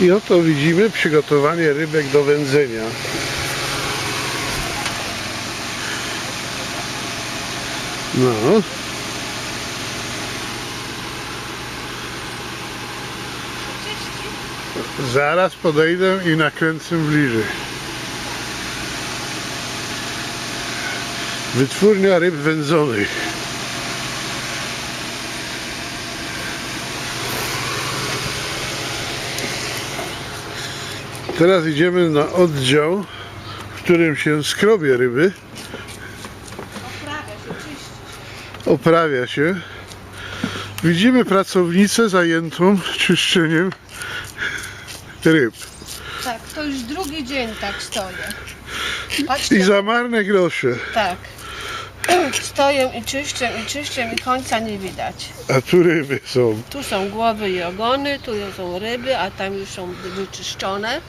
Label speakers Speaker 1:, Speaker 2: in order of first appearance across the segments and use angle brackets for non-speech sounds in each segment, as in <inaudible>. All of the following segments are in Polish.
Speaker 1: I oto widzimy przygotowanie rybek do wędzenia. No. Zaraz podejdę i nakręcę bliżej. Wytwórnia ryb wędzonych. Teraz idziemy na oddział, w którym się skrobie ryby,
Speaker 2: Oprawia się, czyści.
Speaker 1: oprawia się. Widzimy pracownicę zajętą czyszczeniem ryb.
Speaker 2: Tak, to już drugi dzień tak stoję. Patrzcie,
Speaker 1: I za marne grosze.
Speaker 2: tak. Stoję i czyszczę, i czyszczę i końca nie widać.
Speaker 1: A tu ryby są.
Speaker 2: Tu są głowy i ogony, tu są ryby, a tam już są wyczyszczone.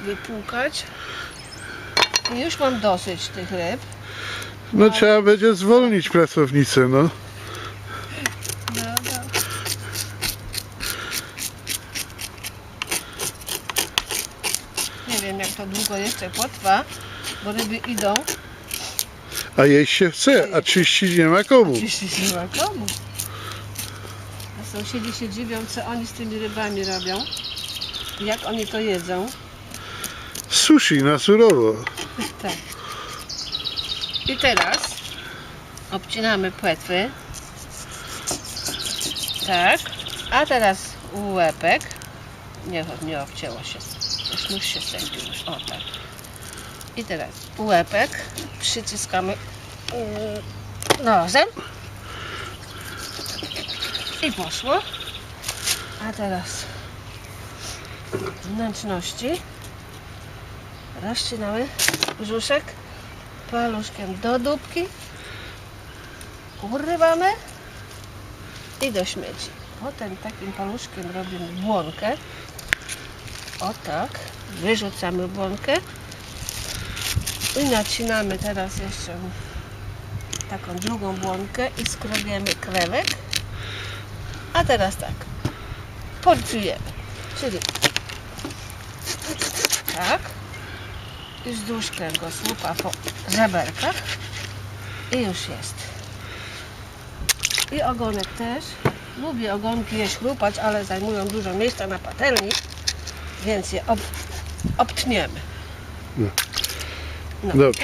Speaker 2: Wypłukać. I już mam dosyć tych ryb.
Speaker 1: No trzeba będzie zwolnić pracownicę, no.
Speaker 2: Nie wiem jak to długo jeszcze potrwa, bo ryby idą.
Speaker 1: A jeść się chce, a czyścić nie ma komu.
Speaker 2: Czyścić nie ma komu. A sąsiedzi się dziwią, co oni z tymi rybami robią. Jak oni to jedzą.
Speaker 1: Sushi na surowo. <laughs>
Speaker 2: Tak. I teraz obcinamy płetwy. Tak. A teraz łepek. Nie, nie obcięło się. Już się sędził. O tak. I teraz łepek przyciskamy mm, nosem. I poszło. A teraz wnętrzności. Rozcinamy brzuszek paluszkiem do dupki. Urywamy i do śmieci. Potem takim paluszkiem robimy błonkę. O tak. Wyrzucamy błonkę. I nacinamy teraz jeszcze taką drugą błonkę i skrobiemy krewek. A teraz tak. Porcujemy. Czyli tak i wzdłuż kręgosłupa po żeberkach i już jest. I ogonek też. Lubię ogonki jeść chrupać, ale zajmują dużo miejsca na patelni, więc je ob, obtniemy.
Speaker 1: Look.